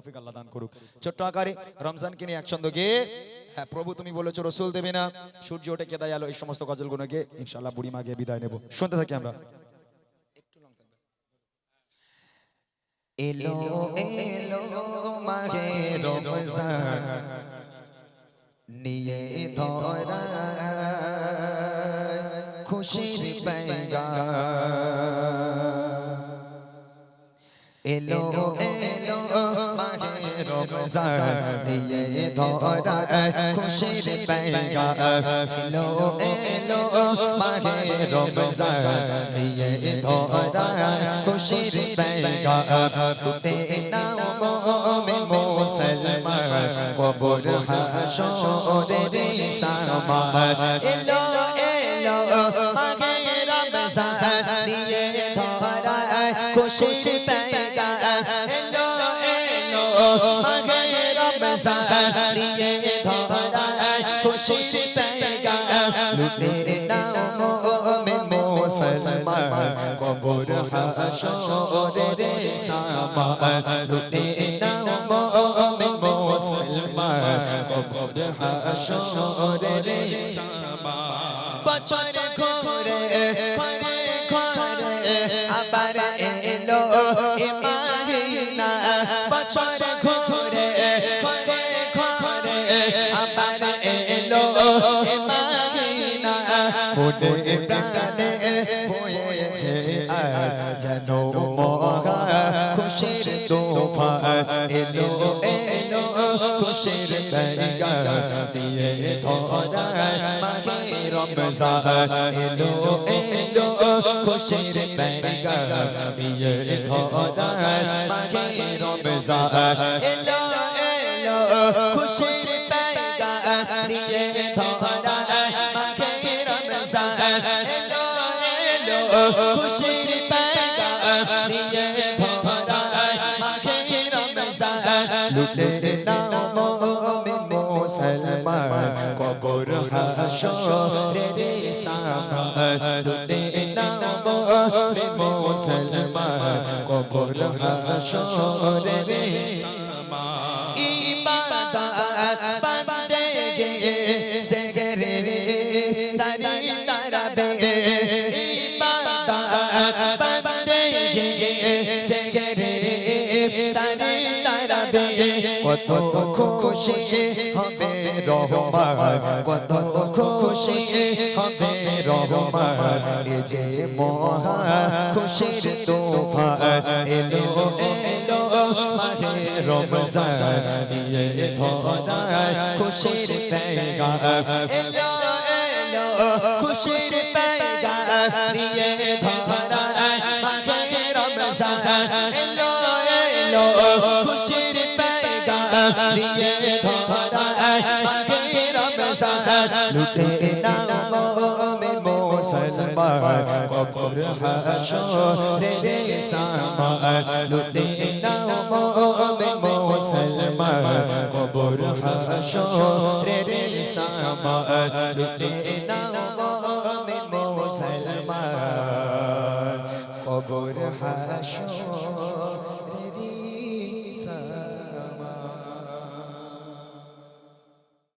তৌফিক আল্লাহ দান করুক। ছোট্ট আকারে রমজানকে নিয়ে একছন্দ গিয়ে হ্যাঁ প্রভু তুমি বলেছ, রসুল দেবে না। সূর্য ওঠে কেদায় আলো, এই সমস্ত গজলগুলো গিয়ে ইনশাআল্লাহ বুড়ি মা গিয়ে বিদায় নেব। শুনতে থাকি আমরা। এলো এলো মাহে রমজান, নিয়ে ধরা খুশির পেগা এলো এলো নিয়ে ধরা খুশির পেগা এলো এলো মাহে রমজান নিয়ে ধরা খুশির পেগা ফুটে নাও মোমে মুসলমান কবর হাসরে সামান এলো এলো মাহে রমজান নিয়ে ধরা খুশির পেগা খুশির পেগা লুটে নাও মোমে মুসলমান কবর হাসরে সামান লুটে নাও মোমে মুসলমান কবর হাসরে সামান বছর ঘরে ঘরে ঘরে আবার এলো ইমাহিনা বছর ঘরে ঘরে ঘরে আবার এলো ইমাহিনা মনে প্রাণে হয়েছে আজ যেন মহা খুশির তোফা। এলো এলো খুশির পেগা দিয়ে ধরা মাহে রমজান এলো এলো খুশির পেগা দিয়ে ধরা মুসলমান কবর হাসরে রে মুসলমান কবর হাসরে রে সামান ইবাদত তারাবে কত খুশি হবে রহমান, কত খুশি হবে রহমান, এ যে মহা খুশির তোফা এলো এলো রমজান, নিয়ে ধরা খুশির পেগা এলো এলো, খুশির পেগা নিয়ে ধরা মাহে রমজান খুশির পেগা নিয়ে ধরা মুসলমান কবর হাসরে রে রে সামান লুটে নাও মোমিন মুসলমান কবর হাসরে